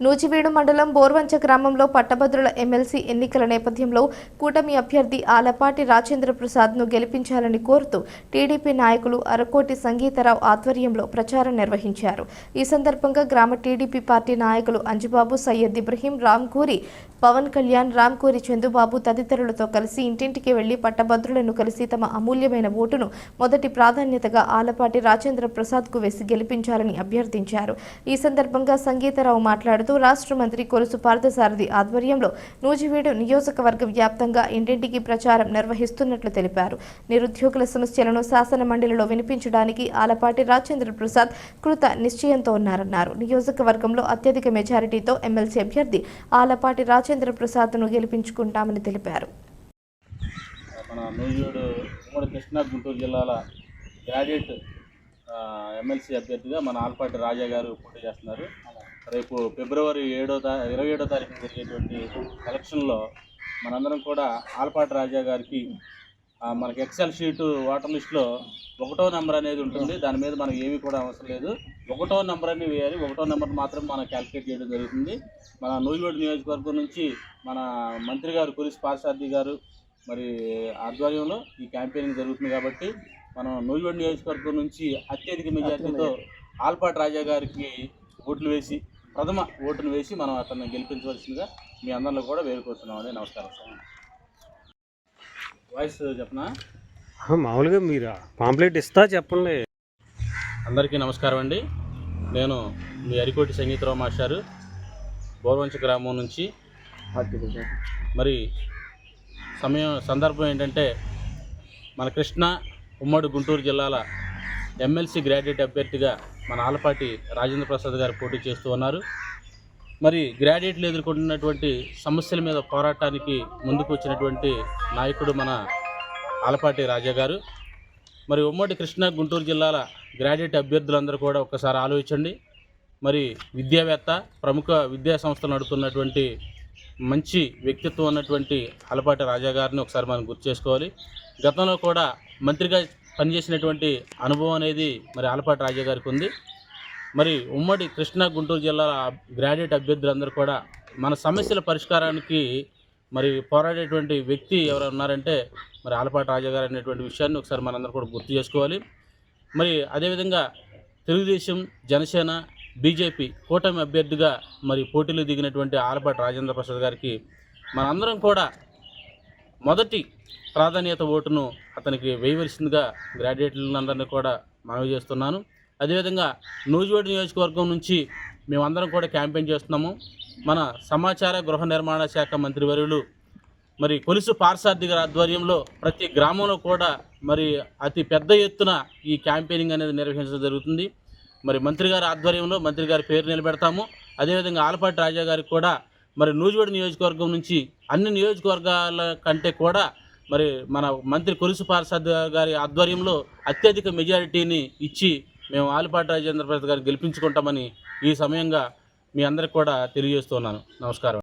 నూజివీడు మండలం బోర్వంచ గ్రామంలో పట్టభద్రుల ఎమ్మెల్సీ ఎన్నికల నేపథ్యంలో కూటమి అభ్యర్థి ఆలపాటి రాజేంద్ర ప్రసాద్ను గెలిపించాలని కోరుతూ టీడీపీ నాయకులు అరకోటి సంగీతరావు ఆధ్వర్యంలో ప్రచారం నిర్వహించారు. ఈ సందర్భంగా గ్రామ టీడీపీ పార్టీ నాయకులు అంజుబాబు సయ్యద్ ఇబ్రహీం రామ్ ఘూరి పవన్ కళ్యాణ్ రామ్కూరి చందుబాబు తదితరులతో కలిసి ఇంటింటికి వెళ్ళి పట్టభద్రులను కలిసి తమ అమూల్యమైన ఓటును మొదటి ప్రాధాన్యతగా ఆలపాటి రాజేంద్ర ప్రసాద్కు వేసి గెలిపించాలని అభ్యర్థించారు. ఈ సందర్భంగా సంగీతరావు మాట్లాడుతూ రాష్ట్ర మంత్రి కొలుసు పార్థసారథి ఆధ్వర్యంలో నూజివీడు నియోజకవర్గ వ్యాప్తంగా ఇంటింటికి ప్రచారం నిర్వహిస్తున్నట్లు తెలిపారు. నిరుద్యోగుల సమస్యలను శాసన మండలిలో వినిపించడానికి ఆలపాటి రాజేంద్ర ప్రసాద్ కృత నిశ్చయంతో ఉన్నారన్నారు. నియోజకవర్గంలో అత్యధిక మెజారిటీతో ఎమ్మెల్సీ అభ్యర్థి ఆలపాటి రాజ రాజేంద్ర ప్రసాద్ను గెలిపించుకుంటామని తెలిపారు. మన నూజివీడు ఉమ్మడి కృష్ణా గుంటూరు జిల్లాల గ్రాడ్యుయేట్ ఎమ్మెల్సీ అభ్యర్థిగా మన ఆల్పాటి రాజా గారు పోటీ చేస్తున్నారు. రేపు ఫిబ్రవరి ఏడో తా ఇరవై ఏడో తారీఖున జరిగేటువంటి ఎలక్షన్లో మనందరం కూడా ఆల్పాటి రాజా గారికి మనకి ఎక్సెల్ షీటు వాటర్ లిస్ట్లో ఒకటో నెంబర్ అనేది ఉంటుంది. దాని మీద మనకి ఏమీ కూడా అవసరం లేదు. ఒకటో నెంబర్ అని వేయాలి. ఒకటో నెంబర్ మాత్రం మనం క్యాలిక్యులేట్ చేయడం జరుగుతుంది. మన నూజివీడు నియోజకవర్గం నుంచి మన మంత్రి గారు కురిసి పార్సార్థి గారు మరి ఆధ్వర్యంలో ఈ క్యాంపెయినింగ్ జరుగుతుంది కాబట్టి మనం నూజివీడు నియోజకవర్గం నుంచి అత్యధిక మెజార్టీతో ఆల్పాటి రాజా గారికి ఓట్లు వేసి ప్రథమ ఓటును వేసి మనం అతన్ని గెలిపించవలసిందిగా మీ అందరిలో కూడా వేడుకొస్తున్నామని నమస్కారం సార్. వాయిస్ చెప్పనా? మామూలుగా మీరు పాంప్లెట్ ఇస్తా చెప్పండి. అందరికీ నమస్కారం అండి. నేను మీ అరికోటి సంగీతరావు మాస్టారు. బోర్వంచ గ్రామం నుంచి. మరి సమయం సందర్భం ఏంటంటే మన కృష్ణ ఉమ్మడి గుంటూరు జిల్లాల ఎమ్మెల్సీ గ్రాడ్యుయేట్ అభ్యర్థిగా మన ఆలపాటి రాజేంద్ర ప్రసాద్ గారు పోటీ చేస్తూ ఉన్నారు. మరి గ్రాడ్యుయేట్లు ఎదుర్కొంటున్నటువంటి సమస్యల మీద పోరాటానికి ముందుకు వచ్చినటువంటి నాయకుడు మన ఆలపాటి రాజా గారు. మరి ఉమ్మడి కృష్ణా గుంటూరు జిల్లాల గ్రాడ్యుయేట్ అభ్యర్థులందరూ కూడా ఒకసారి ఆలోచించండి. మరి విద్యావేత్త ప్రముఖ విద్యా సంస్థలు నడుపుతున్నటువంటి మంచి వ్యక్తిత్వం ఉన్నటువంటి అలపాటి రాజా గారిని ఒకసారి మనం గుర్తు చేసుకోవాలి. గతంలో కూడా మంత్రిగా పనిచేసినటువంటి అనుభవం అనేది మరి ఆలపాటి రాజా గారికి ఉంది. మరి ఉమ్మడి కృష్ణా గుంటూరు జిల్లాల గ్రాడ్యుయేట్ అభ్యర్థులందరూ కూడా మన సమస్యల పరిష్కారానికి మరి పోరాడేటువంటి వ్యక్తి ఎవరు ఉన్నారంటే మరి ఆలపాటి రాజా గారు అనేటువంటి విషయాన్ని ఒకసారి మనందరూ కూడా గుర్తు చేసుకోవాలి. మరి అదేవిధంగా తెలుగుదేశం జనసేన బీజేపీ కూటమి అభ్యర్థిగా మరి పోటీలో దిగినటువంటి ఆలపాటి రాజేంద్ర ప్రసాద్ గారికి మనందరం కూడా మొదటి ప్రాధాన్యత ఓటును అతనికి వేయవలసిందిగా గ్రాడ్యుయేట్లందరినీ కూడా మనవి చేస్తున్నాను. అదేవిధంగా నూజివేడు నియోజకవర్గం నుంచి మేమందరం కూడా క్యాంపెయిన్ చేస్తున్నాము. మన సమాచార గృహ నిర్మాణ శాఖ మంత్రివర్యులు మరి కొలుసు పార్సార్థి గారి ఆధ్వర్యంలో ప్రతి గ్రామంలో కూడా మరి అతి పెద్ద ఎత్తున ఈ క్యాంపెయినింగ్ అనేది నిర్వహించడం జరుగుతుంది. మరి మంత్రి గారి ఆధ్వర్యంలో మంత్రి గారి పేరు నిలబెడతాము. అదేవిధంగా ఆలపాటి రాజా గారికి కూడా మరి నూజివేడు నియోజకవర్గం నుంచి అన్ని నియోజకవర్గాల కంటే కూడా మరి మన మంత్రి కొలుసు పార్సాద్ గారి ఆధ్వర్యంలో అత్యధిక మెజారిటీని ఇచ్చి మేము ఆలిపాటి రాజేంద్ర ప్రసాద్ గారిని గెలిపించుకుంటామని ఈ సమయంగా మీ అందరికి కూడా తెలియజేస్తున్నాను నమస్కారం.